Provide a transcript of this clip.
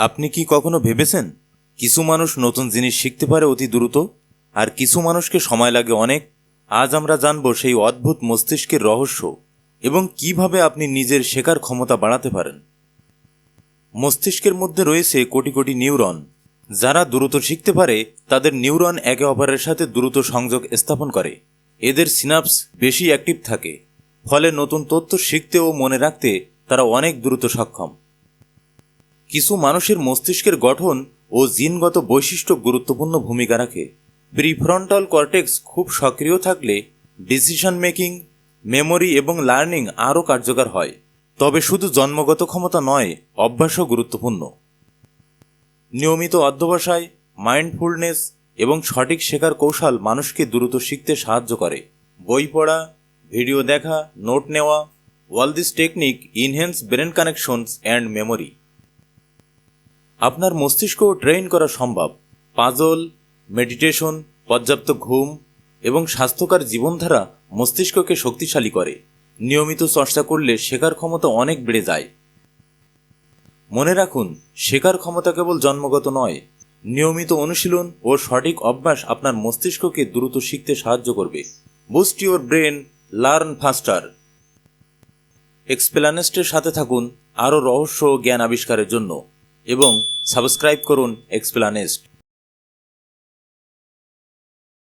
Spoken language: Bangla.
আপনি কি কখনো ভেবেছেন কিছু মানুষ নতুন জিনিস শিখতে পারে অতি দ্রুত? আর কিছু মানুষকে সময় লাগে অনেক। আজ আমরা জানব সেই অদ্ভুত মস্তিষ্কের রহস্য এবং কীভাবে আপনি নিজের শেখার ক্ষমতা বাড়াতে পারেন। মস্তিষ্কের মধ্যে রয়েছে কোটি কোটি নিউরন। যারা দ্রুত শিখতে পারে, তাদের নিউরন একে অপরের সাথে দ্রুত সংযোগ স্থাপন করে। এদের সিনাপস বেশি অ্যাক্টিভ থাকে। ফলে নতুন তথ্য শিখতে ও মনে রাখতে তারা অনেক দ্রুত সক্ষম। কিছু মানুষের মস্তিষ্কের গঠন ও জিনগত বৈশিষ্ট্য গুরুত্বপূর্ণ ভূমিকা রাখে। প্রিফ্রন্টাল কর্টেক্স খুব সক্রিয় থাকলে ডিসিশন মেকিং, মেমোরি এবং লার্নিং আরও কার্যকর হয়। তবে শুধু জন্মগত ক্ষমতা নয়, অভ্যাসও গুরুত্বপূর্ণ। নিয়মিত অধ্যবসায়, মাইন্ডফুলনেস এবং সঠিক শেখার কৌশল মানুষকে দ্রুত শিখতে সাহায্য করে। বই পড়া, ভিডিও দেখা, নোট নেওয়া all this technique, enhance brain connections and memory. আপনার মস্তিষ্ক ট্রেন করা সম্ভব। পাজল মেডিটেশন পর্যাপ্ত ঘুম এবং স্বাস্থ্যকর জীবনধারা মস্তিষ্ককে শক্তিশালী করে। নিয়মিত চর্চা করলে শেখার ক্ষমতা অনেক বেড়ে যায়। মনে রাখুন, শেখার ক্ষমতা কেবল জন্মগত নয়, নিয়মিত অনুশীলন ও সঠিক অভ্যাস আপনার মস্তিষ্ককে দ্রুত শিখতে সাহায্য করবে। Boost your brain learn faster এক্সপ্লানেস্টের সাথে থাকুন আরও রহস্য জ্ঞান আবিষ্কারের জন্য। এবং সাবস্ক্রাইব করুন এক্সপ্লানেস্ট।